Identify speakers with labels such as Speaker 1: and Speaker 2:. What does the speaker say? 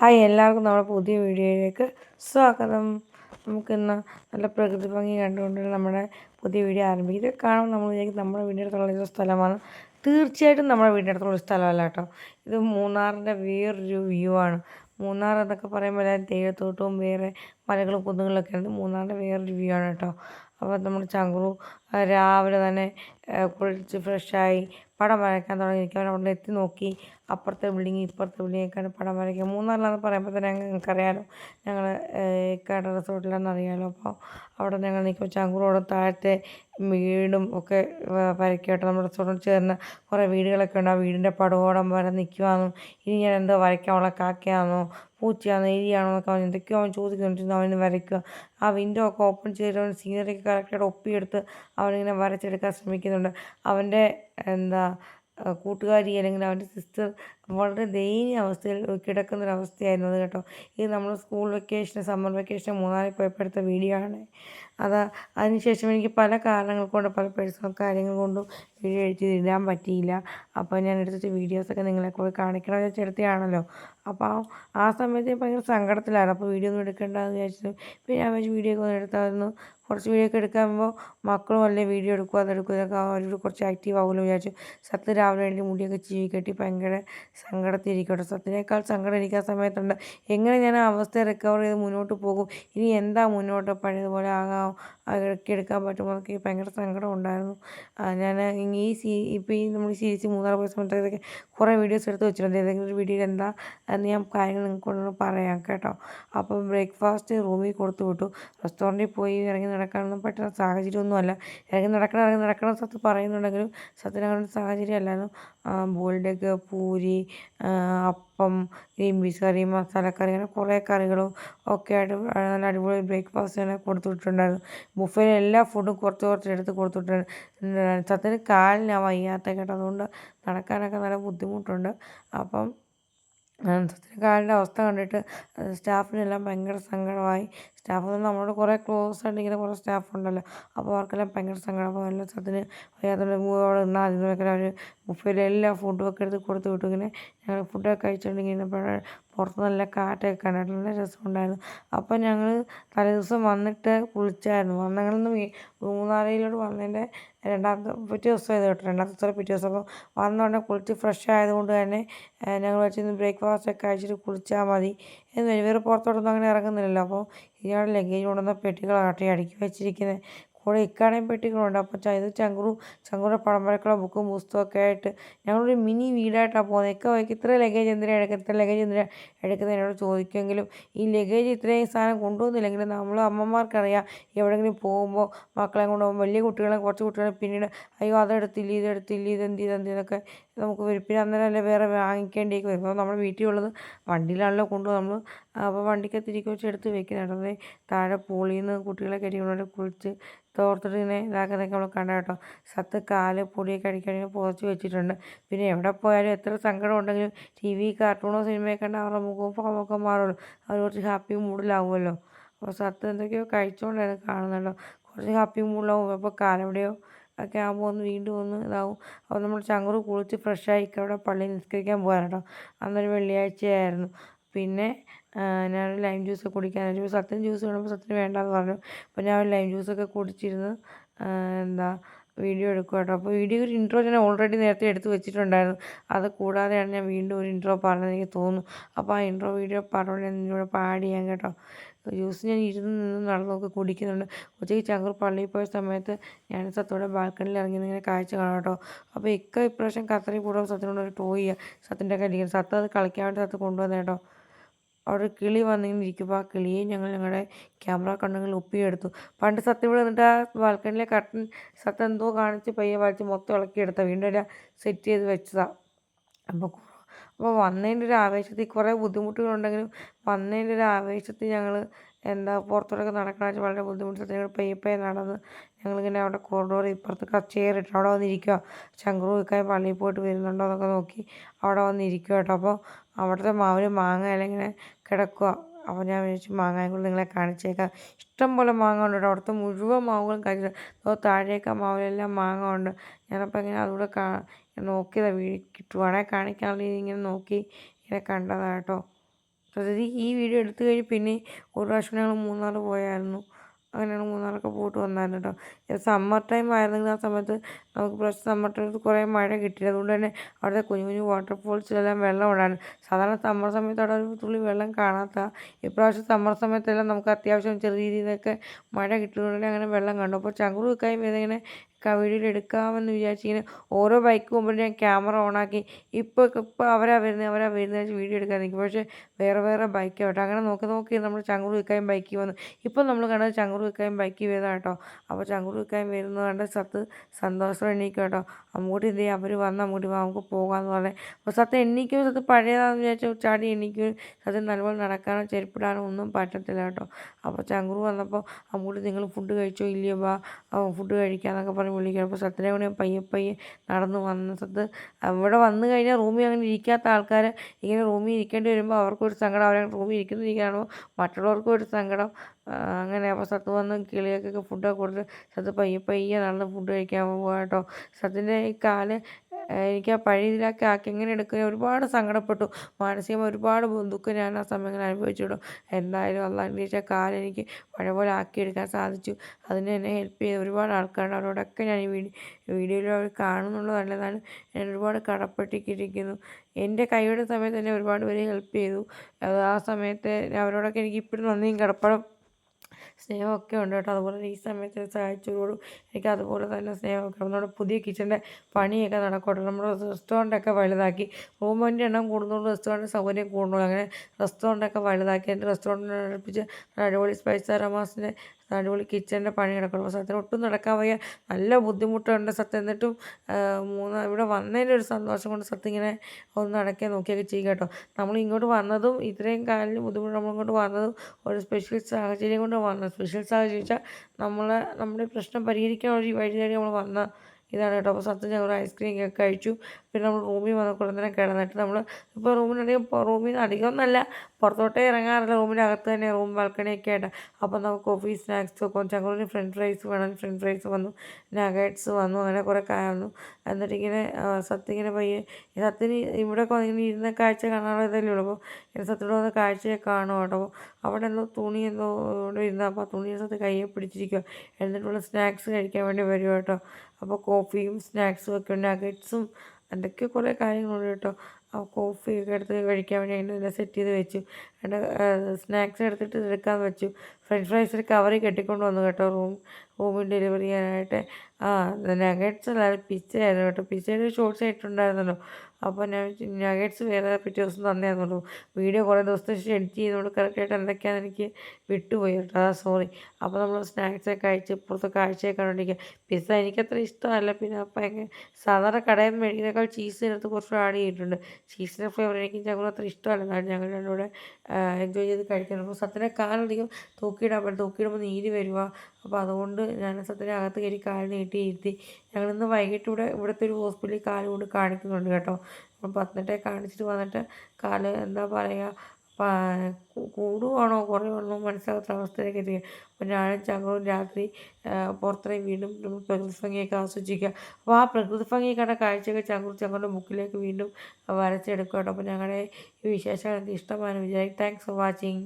Speaker 1: Hi എല്ലാവർക്കും നമ്മുടെ പുതിയ വീഡിയോയിലേക്ക് സ്വാഗതം. നമുക്കിന്ന് നല്ല പ്രകൃതി ഭംഗി കണ്ടുകൊണ്ട് നമ്മുടെ പുതിയ വീഡിയോ ആരംഭിക്കും. ഇത് കാണുമ്പോൾ നമ്മൾ വിചാരിക്കും നമ്മുടെ വീടിന്റെ അടുത്തുള്ള ഒരു സ്ഥലമാണ്. തീർച്ചയായിട്ടും നമ്മുടെ വീടിന്റെ അടുത്തുള്ള ഒരു സ്ഥലമല്ല കേട്ടോ. ഇത് മൂന്നാറിന്റെ വേറൊരു വ്യൂ ആണ്. മൂന്നാർ എന്നൊക്കെ പറയുമ്പോൾ എല്ലാവരും തേയിലത്തോട്ടവും വേറെ മലകളും കുന്നുകളൊക്കെ ഉണ്ട്. മൂന്നാറിന്റെ വേറൊരു വ്യൂ ആണ് കേട്ടോ. അപ്പോൾ നമ്മുടെ ചങ്കുറു രാവിലെ തന്നെ കുളിച്ച് ഫ്രഷായി പടം വരയ്ക്കാൻ തുടങ്ങിയിരിക്കും അവൻ അവിടെ എത്തി നോക്കി. അപ്പുറത്തെ ബിൽഡിങ് ഇപ്പുറത്തെ ബിൽഡിങ്ങൊക്കെയാണ് പടം വരയ്ക്കുക. മൂന്നാറിലാണെന്ന് പറയുമ്പോൾ തന്നെ ഞങ്ങൾക്കറിയാലോ ഞങ്ങൾ ഏക്കാട് റിസോർട്ടിലാണെന്ന് അറിയാമല്ലോ അപ്പോൾ അവിടെ ഞങ്ങൾ നിൽക്കുമ്പോൾ ചങ്കുറോടെ താഴത്തെ വീടും ഒക്കെ വരയ്ക്കട്ടെ നമ്മുടെ റിസോർട്ടിൽ ചേർന്ന കുറേ വീടുകളൊക്കെ ഉണ്ട്. ആ വീടിന്റെ പടവോടം വരെ നിൽക്കുവാന്നും ഇനി ഞാൻ എന്തോ വരയ്ക്കാനുള്ള കാക്കയാണോ പൂച്ചയാണോ എലിയാണോ എന്നൊക്കെ അവൻ എന്തൊക്കെയോ അവൻ ചോദിക്കുന്നുണ്ട് അവന് വരയ്ക്കുക. ആ വിൻഡോ ഒക്കെ ഓപ്പൺ ചെയ്തിട്ട് അവൻ സീനറി ഒക്കെ കറക്റ്റായിട്ട് ഒപ്പിയെടുത്ത് അവനിങ്ങനെ വരച്ചെടുക്കാൻ ശ്രമിക്കുന്നുണ്ട്. അവന്റെ എന്താ കൂട്ടുകാരി അല്ലെങ്കിൽ അവന്റെ സിസ്റ്റർ വളരെ ദയനീയ അവസ്ഥയിൽ കിടക്കുന്നൊരവസ്ഥയായിരുന്നു അത് കേട്ടോ. ഇത് നമ്മൾ സ്കൂൾ വെക്കേഷൻ സമ്മർ വെക്കേഷൻ മൂന്നാറിൽ പോയപ്പോൾ എടുത്ത വീഡിയോ ആണ്. അത് അതിനുശേഷം എനിക്ക് പല കാരണങ്ങൾ കൊണ്ട് പല പേഴ്സണൽ കാര്യങ്ങൾ കൊണ്ടും വീഡിയോ എഡിറ്റ് ഇടാൻ പറ്റിയില്ല. അപ്പോൾ ഞാൻ എടുത്തിട്ട് വീഡിയോസൊക്കെ നിങ്ങളെ കൂടെ കാണിക്കണം വെച്ച് എടുത്തതാണല്ലോ അപ്പോൾ ആ സമയത്ത് ഭയങ്കര സങ്കടത്തിലായിരുന്നു. അപ്പോൾ വീഡിയോ ഒന്നും എടുക്കേണ്ടതെന്ന് വിചാരിച്ചു പിന്നെ ഞാൻ വെച്ച് വീഡിയോ ഒക്കെ ഒന്ന് എടുത്തായിരുന്നു. കുറച്ച് വീഡിയോ ഒക്കെ എടുക്കുമ്പോൾ മക്കളും അല്ലേ വീഡിയോ എടുക്കുക അതെടുക്കുക അവരോട് കുറച്ച് ആക്റ്റീവ് ആവുമല്ലോ വിചാരിച്ചു. സത്യം രാവിലെ വേണ്ടി മുടിയൊക്കെ ചീവി കെട്ടി ഭയങ്കര സങ്കടത്തിരിക്കട്ടെ. സത്യനേക്കാൾ സങ്കടം ആ സമയത്തുണ്ട്. എങ്ങനെ ഞാൻ ആ അവസ്ഥയെ റിക്കവർ ചെയ്ത് മുന്നോട്ട് പോകും? ഇനി എന്താ മുന്നോട്ട് പഴയതുപോലെ ആകാം? എടുക്കാൻ പറ്റുമോ എന്നൊക്കെ ഭയങ്കര സങ്കടം ഉണ്ടായിരുന്നു. ഞാൻ ഈ സീ ഇപ്പോൾ ഈ നമ്മൾ സീരീസ് മൂന്നാറ് പോയ സമയത്തൊക്കെ കുറേ വീഡിയോസ് എടുത്ത് വെച്ചിട്ടുണ്ട്. ഏതെങ്കിലും ഒരു വീഡിയോയിൽ എന്താ എന്ന് ഞാൻ കാര്യങ്ങൾ നിങ്ങൾക്ക് പറയാം കേട്ടോ. അപ്പം ബ്രേക്ക്ഫാസ്റ്റ് റൂമിൽ കൊടുത്തു വിട്ടു. റെസ്റ്റോറന്റിൽ പോയി ഇറങ്ങി നടക്കാനൊന്നും പറ്റുന്ന സാഹചര്യമൊന്നുമല്ല. ഇറങ്ങി നടക്കണം ഇറങ്ങി നടക്കണം സത്ത് പറയുന്നുണ്ടെങ്കിലും സത്യം അങ്ങനെ സാഹചര്യം അല്ലായിരുന്നു ബോൾഡെഗ് പൂരി അപ്പം ഗ്രീൻ പീസ് കറി മസാലക്കറി അങ്ങനെ കുറേ കറികളും ഒക്കെ ആയിട്ട് നല്ല അടിപൊളി ബ്രേക്ക്ഫാസ്റ്റ് തന്നെ കൊടുത്തു വിട്ടിട്ടുണ്ടായിരുന്നു. ബുഫയിൽ എല്ലാ ഫുഡും കുറച്ച് കുറച്ച് എടുത്ത് കൊടുത്തിട്ടുണ്ട് സത്യത്തിന് കാലിനാണ് വയ്യാത്ത കേട്ടോ. അതുകൊണ്ട് നടക്കാനൊക്കെ നല്ല ബുദ്ധിമുട്ടുണ്ട്. അപ്പം കാലിന്റെ അവസ്ഥ കണ്ടിട്ട് സ്റ്റാഫിനെല്ലാം ഭയങ്കര സങ്കടമായി. സ്റ്റാഫ് നമ്മളോട് കുറേ ക്ലോസ് ആയിട്ട് ഇങ്ങനെ കുറേ സ്റ്റാഫ് ഉണ്ടല്ലോ. അപ്പോൾ അവർക്കെല്ലാം ഭയങ്കര സങ്കടം. അപ്പോൾ എല്ലാ സത്യന് വയ്യാത്തതുകൊണ്ട് അവിടെ നിന്നാൽ അതിനൊക്കെ അവർ ബുഫയിൽ എല്ലാ ഫുഡും ഒക്കെ എടുത്ത് കൊടുത്തു വിട്ടു. ഇങ്ങനെ ഞങ്ങൾ ഫുഡൊക്കെ കഴിച്ചുകൊണ്ടിരിക്കുന്നപ്പോൾ പുറത്ത് നല്ല കാറ്റൊക്കെ കണ്ടിട്ട് നല്ല രസമുണ്ടായിരുന്നു. അപ്പോൾ ഞങ്ങൾ തലേദിവസം വന്നിട്ട് കുളിച്ചായിരുന്നു. വന്നങ്ങളൊന്ന് മൂന്നാറയിലോട്ട് വന്നതിന്റെ രണ്ടാമത്തെ പിറ്റേ ദിവസം കേട്ടോ. രണ്ടാമത്തെ ദിവസം പിറ്റേ ദിവസം. അപ്പോൾ വന്ന കുളിച്ച് ഫ്രഷ് ആയതുകൊണ്ട് തന്നെ ഞങ്ങൾ വെച്ചിരുന്ന് ബ്രേക്ക്ഫാസ്റ്റ് ഒക്കെ കഴിച്ചിട്ട് കുളിച്ചാൽ മതി എന്ന് വേറെ പുറത്തോട്ടൊന്നും അങ്ങനെ ഇറങ്ങുന്നില്ലല്ലോ. അപ്പോൾ ഇയാളുടെ ലഗേജ് കൊണ്ടുവന്ന പെട്ടികളാട്ടെ അടുക്കി വെച്ചിരിക്കുന്നത് കൂടെ ഇക്കാണയും പെട്ടികളുണ്ട്. അപ്പോൾ ഇത് ചങ്കുറു ചങ്കുറുടെ പടം വരക്കുള്ള ബുക്കും പുസ്തകമൊക്കെ ആയിട്ട് ഞങ്ങളൊരു മിനി വീടായിട്ടാണ് പോകുന്നത്. ഇക്ക വയ്ക്ക് ഇത്ര ലഗേജ് എന്തിനാണ് എടുക്കുന്നത് ഇത്ര ലഗേജ് എന്തിനാണ് എടുക്കുന്നത് എന്നോട് ചോദിക്കുമെങ്കിലും ഈ ലഗേജ് ഇത്രയും സാധനം കൊണ്ടുവന്നില്ലെങ്കിലും നമ്മൾ അമ്മമാർക്കറിയാം എവിടെയെങ്കിലും പോകുമ്പോൾ മക്കളെ കൊണ്ടുപോകുമ്പോൾ വലിയ കുട്ടികളെ കുറച്ച് കുട്ടികളെ പിന്നീട് അയ്യോ അതെടുത്തില്ല ഇതെടുത്തില്ല ഇതെന്ത് ഇതെന്ത് ഇതൊക്കെ നമുക്ക് പിന്നെ അന്നേരം അല്ലേ വേറെ വാങ്ങിക്കേണ്ടിയൊക്കെ വരും. അപ്പോൾ നമ്മുടെ വീട്ടിലുള്ളത് വണ്ടിയിലാണല്ലോ കൊണ്ട് നമ്മൾ അപ്പോൾ വണ്ടിക്കകത്തിരിക്കും വെച്ച് എടുത്ത് വെക്കുന്നത് താഴെ പൂളിൽ നിന്ന് കുട്ടികളെ കയറ്റി കുഴിച്ച് കുളിച്ച് തോർത്തിട്ട് ഇങ്ങനെ ഇതാക്കുന്നതൊക്കെ നമ്മൾ കണ്ട കേട്ടോ. സത്ത് കാൽ പൊടിയൊക്കെ അടിക്കണമെങ്കിൽ പുതച്ച് വെച്ചിട്ടുണ്ട്. പിന്നെ എവിടെ പോയാലും എത്ര സങ്കടം ഉണ്ടെങ്കിലും ടി വി കാർട്ടൂണോ സിനിമയൊക്കെ കണ്ടാൽ അവരുടെ മുഖവും ഭാവമൊക്കെ മാറുമല്ലോ. അവർ കുറച്ച് ഹാപ്പി മൂഡിലാവുമല്ലോ. അപ്പോൾ സത്ത് എന്തൊക്കെയോ കഴിച്ചുകൊണ്ടായിരുന്നു കാണുന്നുണ്ടോ കുറച്ച് ഹാപ്പി മൂഡിലാവും. അപ്പോൾ കാലെവിടെയോ ഒക്കെ ആകുമ്പോൾ ഒന്ന് വീണ്ടും ഒന്ന് ഇതാവും. അപ്പോൾ നമ്മൾ ചങ്ങറ് കുളിച്ച് ഫ്രഷായി അവിടെ പള്ളി നിസ്കരിക്കാൻ പോകാൻ കേട്ടോ അന്നൊരു വെള്ളിയാഴ്ചയായിരുന്നു. പിന്നെ ഞാൻ ലൈം ജ്യൂസ് കുടിക്കാൻ സത്യം ജ്യൂസ് വേണമ്പോൾ സത്യന് വേണ്ടാന്ന് പറഞ്ഞു. അപ്പോൾ ഞാൻ ലൈം ജ്യൂസൊക്കെ കുടിച്ചിരുന്ന് എന്താ വീഡിയോ എടുക്കുക കേട്ടോ. അപ്പോൾ വീഡിയോ ഒരു ഇൻട്രോ ഞാൻ ഓൾറെഡി നേരത്തെ എടുത്ത് വെച്ചിട്ടുണ്ടായിരുന്നു. അത് കൂടാതെയാണ് ഞാൻ വീണ്ടും ഒരു ഇൻട്രോ പറഞ്ഞത് എനിക്ക് തോന്നുന്നു. അപ്പോൾ ആ ഇൻട്രോ വീഡിയോ പറഞ്ഞു ഞാൻ ഇതിലൂടെ പാഡ് ചെയ്യാൻ കേട്ടോ. ജ്യൂസ് ഞാൻ ഇരുന്ന് നിന്ന് നടന്നൊക്കെ കുടിക്കുന്നുണ്ട്. ഉച്ചയ്ക്ക് ചങ്ങൂർ പള്ളിയിൽ പോയ സമയത്ത് ഞാൻ സത്തോടെ ബാൽക്കണിയിൽ ഇറങ്ങി ഇങ്ങനെ കാഴ്ച കാണാം കേട്ടോ. അപ്പോൾ ഇക്ക ഇപ്രാവശ്യം കത്തറി കൂടുതൽ സത്തിനോട് ഒരു ടോയ് സത്തിന്റെ കയ്യിൽ സത്ത് അത് കളിക്കാൻ വേണ്ടി സത്ത് കൊണ്ടുവന്നേ കേട്ടോ. അവിടെ കിളി വന്നിങ്ങനെ ഇരിക്കുമ്പോൾ ആ കിളിയെ ഞങ്ങൾ ഞങ്ങളുടെ ക്യാമറ കണ്ണുകളിൽ ഒപ്പിയെടുത്തു. പണ്ട് സത്യം ഇവിടെ നിന്നിട്ട് ആ ബാൽക്കണിയിലെ കട്ടൻ സത്യം എന്തോ കാണിച്ച് പയ്യെ വായിച്ച് മൊത്തം ഇളക്കിയെടുത്ത. വീണ്ടും എല്ലാം സെറ്റ് ചെയ്ത് വെച്ചതാണ് അപ്പോൾ അപ്പോൾ വന്നതിന്റെ ഒരു ആവേശത്തിൽ കുറേ ബുദ്ധിമുട്ടുകളുണ്ടെങ്കിലും വന്നതിന്റെ ഒരു ആവേശത്തിൽ ഞങ്ങൾ എന്താ പുറത്തോട്ടൊക്കെ നടക്കണമെന്ന് വളരെ ബുദ്ധിമുട്ടാണ് ഞങ്ങൾ പയ്യെ നടന്ന് ഞങ്ങളിങ്ങനെ അവിടെ കോറിഡോർ ഇപ്പുറത്ത് കച്ചേറിട്ട് അവിടെ വന്നിരിക്കുക ശങ്കറു വയ്ക്കാൻ പള്ളിയിൽ പോയിട്ട് വരുന്നുണ്ടോ എന്നൊക്കെ നോക്കി അവിടെ വന്നിരിക്കുക കേട്ടോ. അപ്പോൾ അവിടുത്തെ മാവിന് മാങ്ങ ഇങ്ങനെ കിടക്കുക അപ്പോൾ ഞാൻ വിചാരിച്ചു മാങ്ങയും കൂടി നിങ്ങളെ കാണിച്ചേക്കാം. ഇഷ്ടം പോലെ മാങ്ങ ഉണ്ട് കേട്ടോ. അവിടുത്തെ മുഴുവൻ മാവുകളും കഴിച്ചു അപ്പോൾ താഴേക്ക് മാവിലെല്ലാം മാങ്ങ ഉണ്ട്. ഞാനപ്പോൾ ഇങ്ങനെ അതുകൂടെ കാ നോക്കിയതാണ് വീ കിട്ടുവാണെങ്കിൽ കാണിക്കാനുള്ള ഇങ്ങനെ നോക്കി ഇങ്ങനെ കണ്ടതാണ് കേട്ടോ. ഈ വീഡിയോ എടുത്തു കഴിഞ്ഞ് പിന്നെ ഒരു പ്രാവശ്യം ഞങ്ങൾ മൂന്നാർ പോയായിരുന്നു. അങ്ങനെയാണ് മൂന്നാറൊക്കെ പോയിട്ട് വന്നായിരുന്നു കേട്ടോ. സമ്മർ ടൈം ആയിരുന്നെങ്കിൽ ആ സമയത്ത് നമുക്ക് പ്ലസ് സമ്മർ ടൈമത്ത് കുറേ മഴ കിട്ടിയില്ല. അതുകൊണ്ട് തന്നെ അവിടുത്തെ കുഞ്ഞു കുഞ്ഞു വാട്ടർഫോൾസിലെല്ലാം വെള്ളം ഉണ്ടായിരുന്നു. സാധാരണ സമ്മർ സമയത്ത് അവിടെ ഒരു തുള്ളി വെള്ളം കാണാത്ത ഇപ്രാവശ്യം സമ്മർ സമയത്തെല്ലാം നമുക്ക് അത്യാവശ്യം ചെറിയ രീതിയിലൊക്കെ മഴ കിട്ടുന്നതുകൊണ്ട് അങ്ങനെ വെള്ളം കണ്ടു. അപ്പോൾ ചങ്കൂർ വെക്കായും ഇതിങ്ങനെ വീഡിയോയിൽ എടുക്കാമെന്ന് വിചാരിച്ചിങ്ങനെ ഓരോ ബൈക്ക് പോകുമ്പോൾ ഞാൻ ക്യാമറ ഓണാക്കി ഇപ്പോൾ ഇപ്പോൾ അവരാ വരുന്നത് അവരാ വരുന്നത് വീഡിയോ എടുക്കാൻ നിൽക്കും പക്ഷേ വേറെ വേറെ ബൈക്ക് കേട്ടോ അങ്ങനെ നോക്കി നോക്കി നമ്മൾ ചങ്ങൂർ വിൽക്കാൻ ബൈക്ക് വന്നു. ഇപ്പോൾ നമ്മൾ കണ്ടത് ചങ്ങൂർ വിൽക്കാൻ ബൈക്ക് വരുന്ന കേട്ടോ. അപ്പോൾ ചങ്ങൂർ വിൽക്കാൻ വരുന്നത് കണ്ട് സത്ത് സന്തോഷം എണീക്കും കേട്ടോ. അങ്ങോട്ട് ചെയ്യും അവർ വന്ന് അമ്മൂട്ടി നമുക്ക് പോകാമെന്ന് പറഞ്ഞത് അപ്പോൾ സത്ത് എണീക്കും സത്ത് പഴയതാണെന്ന് വിചാരിച്ചാൽ ചാടി എണീക്കും. സത്യം നല്ലപോലെ നടക്കാനോ ചെരുപ്പിടാനോ ഒന്നും പറ്റത്തില്ല കേട്ടോ. അപ്പോൾ ചങ്ങൂർ വന്നപ്പോൾ അങ്ങോട്ട് നിങ്ങൾ ഫുഡ് കഴിച്ചോ ഇല്ലയോ? ബാ ഫുഡ് കഴിക്കാമെന്നൊക്കെ പറഞ്ഞ് വിളിക്കണം. അപ്പോൾ സത്യനെ കൊണ്ട് പയ്യെ പയ്യെ നടന്ന് വന്ന സത്ത് അവിടെ വന്നു കഴിഞ്ഞാൽ റൂമിൽ അങ്ങനെ ഇരിക്കാത്ത ആൾക്കാർ ഇങ്ങനെ റൂമിൽ ഇരിക്കേണ്ടി വരുമ്പോൾ അവർക്കൊരു സങ്കടം. അവരെ റൂമിൽ ഇരിക്കുന്നിരിക്കുകയാണോ? മറ്റുള്ളവർക്കും ഒരു സങ്കടം. അങ്ങനെ അപ്പോൾ സത്ത് വന്ന് കിളികൾക്കൊക്കെ ഫുഡൊക്കെ കൊടുത്ത് സത്ത് പയ്യെ പയ്യെ നടന്ന് ഫുഡ് കഴിക്കാൻ പോകുക കേട്ടോ. സത്തിന്റെ ഈ കാൽ എനിക്ക് ആ പഴയ ഇതിലൊക്കെ ആക്കി എങ്ങനെ എടുക്കുക ഒരുപാട് സങ്കടപ്പെട്ടു. മാനസികമായി ഒരുപാട് ദുഃഖം ഞാൻ ആ സമയങ്ങളിൽ അനുഭവിച്ചിട്ടു എന്തായാലും അള്ളാഹിന്റെ വെച്ചാൽ കാലെനിക്ക് പഴയ പോലെ ആക്കിയെടുക്കാൻ സാധിച്ചു. അതിന് എന്നെ ഹെൽപ്പ് ചെയ്ത ഒരുപാട് ആൾക്കാരുണ്ട്. അവരോടൊക്കെ ഞാൻ ഈ വീഡിയോ വീഡിയോയിൽ അവർ ഞാൻ ഒരുപാട് കടപ്പെട്ടിരിക്കുന്നു. എന്റെ കൈയുടെ സമയത്ത് എന്നെ ഒരുപാട് പേര് ഹെൽപ്പ് ചെയ്തു. അത് ആ സമയത്ത് അവരോടൊക്കെ എനിക്ക് ഇപ്പോഴും നന്ദിയും കടപ്പടം സ്നേഹമൊക്കെ ഉണ്ട് കേട്ടോ. അതുപോലെ ഈ സമയത്ത് സഹായിച്ചവരോടും എനിക്ക് അതുപോലെ തന്നെ സ്നേഹമൊക്കെ നമ്മുടെ പുതിയ കിച്ചന്റെ പണിയൊക്കെ നടക്കട്ടെ. നമ്മുടെ റെസ്റ്റോറന്റൊക്കെ വലുതാക്കി. റൂമിന്റെ എണ്ണം കൂടുന്നതുകൊണ്ട് റെസ്റ്റോറന്റ് സൗകര്യം കൂടുന്നു അങ്ങനെ റെസ്റ്റോറന്റൊക്കെ വലുതാക്കി. എന്റെ റെസ്റ്റോറന്റിനെ അടുപ്പിച്ച് അടിപൊളി സ്പൈസ് റമാസിന്റെ അടിപൊളി കിച്ചന്റെ പണി അപ്പോൾ സത്യം ഒട്ടും നടക്കാൻ വയ്യ. നല്ല ബുദ്ധിമുട്ടുണ്ട് സത്യം എന്നിട്ടും മൂന്ന് ഇവിടെ വന്നതിന്റെ ഒരു സന്തോഷം കൊണ്ട് സത്യം ഇങ്ങനെ ഒന്ന് നടക്കാൻ നോക്കിയൊക്കെ ചെയ്യുക കേട്ടോ. നമ്മൾ ഇങ്ങോട്ട് വന്നതും ഇത്രയും കാലിന് ബുദ്ധിമുട്ട് നമ്മളിങ്ങോട്ട് വന്നതും ഒരു സ്പെഷ്യൽ സാഹചര്യം കൊണ്ട് വന്നത് സ്പെഷ്യൽ സാഹചര്യം വെച്ചാൽ നമ്മൾ നമ്മുടെ പ്രശ്നം പരിഹരിക്കാൻ ഒരു വഴി തേടി നമ്മൾ വന്ന ഇതാണ് കേട്ടോ. അപ്പോൾ സത്യം ഞങ്ങൾ ഐസ്ക്രീം ഒക്കെ കഴിച്ചു. പിന്നെ നമ്മൾ റൂമിൽ വന്ന് കുറേ നേരം കിടന്നിട്ട് നമ്മൾ ഇപ്പോൾ റൂമിനധികം റൂമിൽ നിന്ന് അധികം ഒന്നല്ല പുറത്തോട്ടേ ഇറങ്ങാറില്ല. റൂമിന്റെ അകത്ത് തന്നെ റൂം ബാൽക്കണിയൊക്കെ ആയിട്ട്. അപ്പോൾ നമുക്ക് കോഫി സ്നാക്സ് ചങ്ങൂരിന് ഫ്രഞ്ച് ഫ്രൈസ് വേണം. ഫ്രഞ്ച് ഫ്രൈസ് വന്നു. നഗറ്റ്സ് വന്നു. അങ്ങനെ കുറേ വന്നു. എന്നിട്ട് ഇങ്ങനെ സത്യം ഇങ്ങനെ പയ്യെ സത്യന് ഇവിടെ ഇങ്ങനെ ഇരുന്ന കാഴ്ച കാണാനുള്ളതല്ലേ ഉള്ളൂ. അപ്പോൾ ഇങ്ങനെ സത്യത്തോട് വന്ന കാഴ്ചയെ കാണും കേട്ടോ. അവിടെ എന്തോ തുണി എന്തോ ഇവിടെ ഇരുന്ന. അപ്പോൾ ആ തുണി സത്യം കയ്യെ പിടിച്ചിരിക്കുക എന്നിട്ടുള്ള സ്നാക്സ് കഴിക്കാൻ വേണ്ടി വരും കേട്ടോ. അപ്പോൾ കോഫിയും സ്നാക്സും ഒക്കെ നഗറ്റ്സും എന്തൊക്കെ കുറേ കാര്യങ്ങളുണ്ട് കേട്ടോ. ആ ഒക്കെ എടുത്ത് കഴിക്കാൻ വേണ്ടി അതിനെല്ലാം സെറ്റ് ചെയ്ത് വെച്ചു. എന്റെ സ്നാക്സ് എടുത്തിട്ട് എടുക്കാൻ വെച്ചു. ഫ്രഞ്ച് ഫ്രൈസ് ഒരു കവറിൽ കെട്ടിക്കൊണ്ട് വന്നു കേട്ടോ റൂം റൂമിൽ ഡെലിവറി ചെയ്യാനായിട്ട്. ആ നഗറ്റ്സ് അല്ല പിച്ചയായിരുന്നു കേട്ടോ. പിച്ചയുടെ ഷോർട്സ് ആയിട്ടുണ്ടായിരുന്നല്ലോ. അപ്പോൾ ഞാൻ നഗറ്റ്സ് വേറെ പിറ്റേ ദിവസം തന്നെയായിരുന്നുള്ളൂ വീഡിയോ കുറേ ദിവസത്തെ എഡിറ്റ് ചെയ്യുന്നതുകൊണ്ട് കറക്റ്റായിട്ട് എന്തൊക്കെയാണെന്ന് എനിക്ക് വിട്ടുപോയി കേട്ടോ. സോറി അപ്പോൾ നമ്മൾ സ്നാക്സൊക്കെ കഴിച്ച് ഇപ്പുറത്തെ കാഴ്ചയൊക്കെ കണ്ടുകൊണ്ടിരിക്കുക പിസ്സ എനിക്കത്ര ഇഷ്ടമല്ല. പിന്നെ എങ്ങനെ സാധാരണ കടയിൽ മേടിക്കുന്നേക്കാൾ ചീസിനകത്ത് കുറച്ച് ആഡ് ചെയ്തിട്ടുണ്ട്. ചീസിന്റെ ഫ്ലേവർ എനിക്ക് ഞങ്ങൾ അത്ര ഇഷ്ടമല്ല. എന്നാലും ഞങ്ങൾ രണ്ടുകൂടെ എൻജോയ് ചെയ്ത് കഴിക്കണം. അപ്പോൾ സത്യനെ കാലധികം തൂക്കിയിടാൻ പറ്റും തൂക്കിയിടുമ്പോൾ നീര് വരുക അപ്പോൾ അതുകൊണ്ട് ഞാൻ സത്യനെ അകത്ത് കയറി കാലിന് നീട്ടി ഇരുത്തി ഞങ്ങളിന്ന് വൈകിട്ട് ഇവിടെ ഇവിടുത്തെ ഒരു ഹോസ്പിറ്റലിൽ കാൽ കൊണ്ട് കാണിക്കുന്നുണ്ട് കേട്ടോ. അപ്പം പത്തനട്ടെ കാണിച്ചിട്ട് വന്നിട്ട് കാൽ എന്താ പറയുക കൂടുവാണോ കുറയുവാണോ മനസ്സിലാകാത്ത അവസ്ഥയിലേക്ക് എത്തിക്കുക. അപ്പോൾ ഞാനും ചങ്ങളും രാത്രി പുറത്തിറങ്ങി വീണ്ടും നമ്മൾ പ്രകൃതി ഭംഗിയൊക്കെ ആസ്വദിക്കുക അപ്പോൾ ആ പ്രകൃതി ഭംഗി കണ്ട കാഴ്ചയൊക്കെ ചങ്കൂർ ചങ്ങളുടെ ബുക്കിലേക്ക് വീണ്ടും വരച്ചെടുക്കുക കേട്ടോ. അപ്പോൾ ഞങ്ങളുടെ ഈ വിശേഷം എനിക്ക് ഇഷ്ടമാണ് വിചാരിക്കും താങ്ക്സ് ഫോർ വാച്ചിങ്